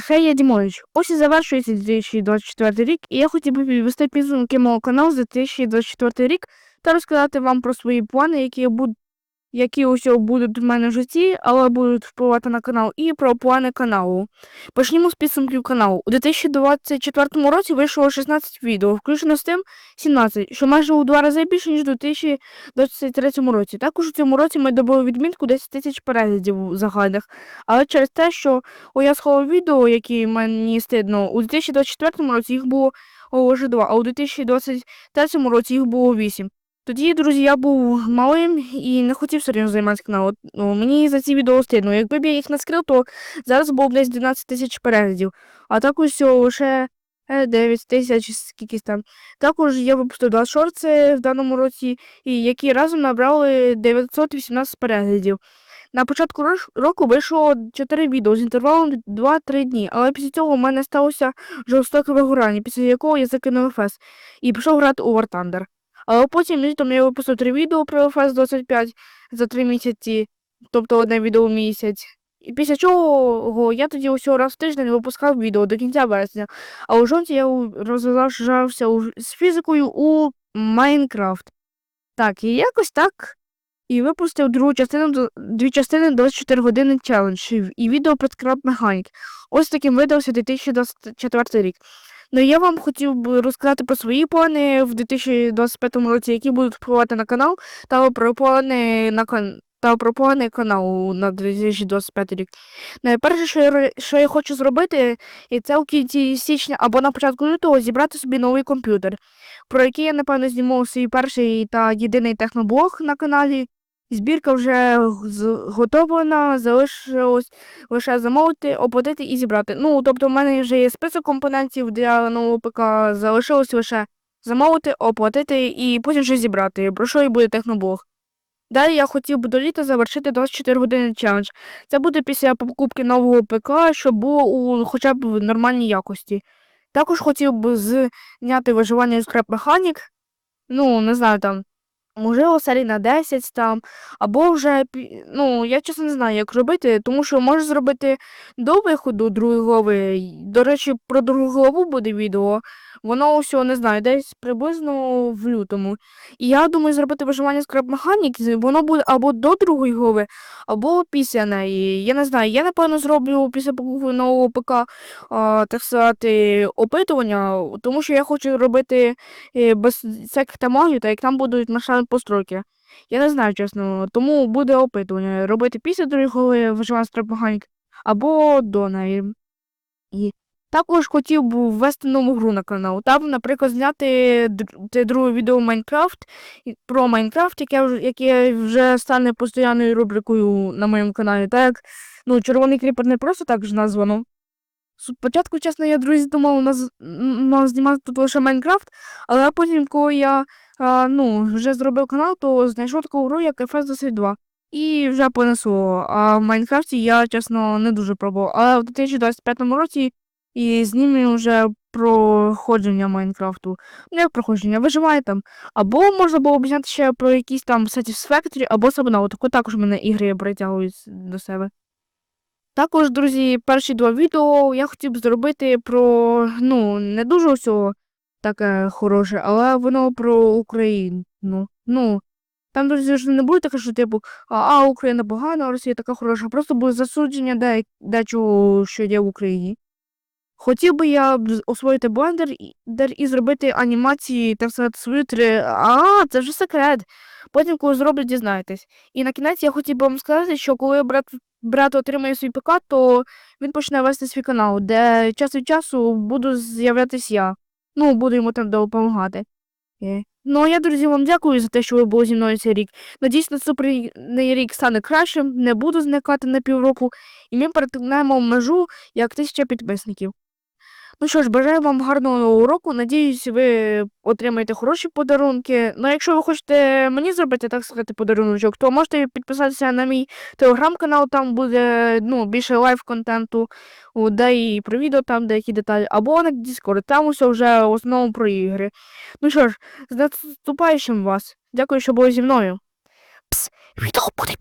Хей, я Дімович. Ось і завершується 2024 рік, і я хотів би підвести підсумки мого каналу за 2024 рік та розказати вам про свої плани, які будуть. Які усього будуть в мене в житті, але будуть впливати на канал, і про плани каналу. Почнімо з підсумків каналу. У 2024 році вийшло 16 відео, включно з тим 17, що майже у два рази більше, ніж у 2023 році. Також у цьому році ми добили відмітку 10 тисяч переглядів у загальних. Але через те, що о, я сховав відео, які мені стидно, у 2024 році їх було лише 2, а у 2023 році їх було 8. Тоді, друзі, я був малим і не хотів серйозно займатися каналом. Ну, мені за ці відео стидно. Якби б я їх не скрив, то зараз було б десь 12 тисяч переглядів. А також всього лише е, 9 тисяч скількись там. Також я випустив два шорти в даному році, і які разом набрали 918 переглядів. На початку року вийшло 4 відео з інтервалом 2-3 дні, але після цього у мене сталося жорстоке вигорання, після якого я закинув ФС і пішов грати у War Thunder. Але потім літом я випустив 3 відео про ФС 25 за 3 місяці, тобто одне відео в місяць. І після чого я тоді усього раз в тиждень випускав відео до кінця вересня. А у жовтні я розважався з фізикою у Майнкрафт. Так, і якось так. І випустив другу частину, дві частини 24 години челендж і відео про скраб механік. Ось таким видався 2024 рік. Ну я вам хотів би розказати про свої плани в 2025 році, які будуть впливати на канал, та про плани на кан... та про плани каналу на 2025 рік. Найперше, що я, що я хочу зробити, і це у кінці січня або на початку лютого зібрати собі новий комп'ютер, про який я, напевно, знімав свій перший та єдиний техноблог на каналі. Збірка вже зготовлена, залишилось лише замовити, оплатити і зібрати. Ну, тобто, в мене вже є список компонентів для нового ПК, залишилось лише замовити, оплатити і потім вже зібрати, про що і буде техноблог. Далі я хотів би до літа завершити 24 години челендж. Це буде після покупки нового ПК, щоб було у хоча б в нормальній якості. Також хотів би зняти виживання з Scrap Mechanic, ну, не знаю там, можливо, серій на 10 там, або вже, ну, я чесно не знаю, як робити, тому що можу зробити до виходу другої голови. До речі, про другу голову буде відео. Воно усього не знаю, десь приблизно в лютому. І я думаю зробити виживання з Crab воно буде або до другої глави, або після неї. Я не знаю, я напевно зроблю після покупки нового ПК, а, так сказати, опитування, тому що я хочу робити е, без всяких тамагів, так як там будуть машини постройки. Я не знаю, чесно. Тому буде опитування. Робити після другої голови виживання з Crab або до неї. І також хотів би ввести нову гру на канал. Там, наприклад, зняти те друге відео Майнкрафт про Майнкрафт, яке яке вже стане постійною рубрикою на моєму каналі. Так, як, ну, червоний кріпер не просто так ж названо. Спочатку, чесно, я друзі думав, нас м, мав знімати тут лише Майнкрафт, але потім, коли я а, ну, вже зробив канал, то знайшов таку гру, як FS 22. І вже понесло. А в Майнкрафті я, чесно, не дуже пробував. Але в 2025 році і знімемо вже проходження Майнкрафту. Ну, як проходження, виживає там. Або можна було б зняти ще про якісь там Satisfactory, або Subnautica. Також мене ігри притягують до себе. Також, друзі, перші два відео я хотів зробити про, ну, не дуже всього таке хороше, але воно про Україну. Ну, там, друзі, ж не буде таке, що типу, а, а Україна погана, а Росія така хороша. Просто буде засудження де, дечого, що є в Україні. Хотів би я освоїти блендер і, зробити анімації, так сказати, свої три. А, це вже секрет. Потім, коли зроблю, дізнаєтесь. І на кінець я хотів би вам сказати, що коли брат, брат отримає свій ПК, то він почне вести свій канал, де час від часу буду з'являтись я. Ну, буду йому там допомагати. Е. Ну, а я, друзі, вам дякую за те, що ви були зі мною цей рік. Надіюсь, наступний рік стане кращим, не буду зникати на півроку, і ми перетнемо межу як тисяча підписників. Ну що ж, бажаю вам гарного нового року. Надіюсь, ви отримаєте хороші подарунки. Ну, а якщо ви хочете мені зробити, так сказати, подарунок, то можете підписатися на мій телеграм-канал, там буде ну, більше лайв-контенту, де і про відео, там деякі деталі, або на Discord, там усе вже в основному про ігри. Ну що ж, з наступаючим вас. Дякую, що були зі мною. Пс, відео буде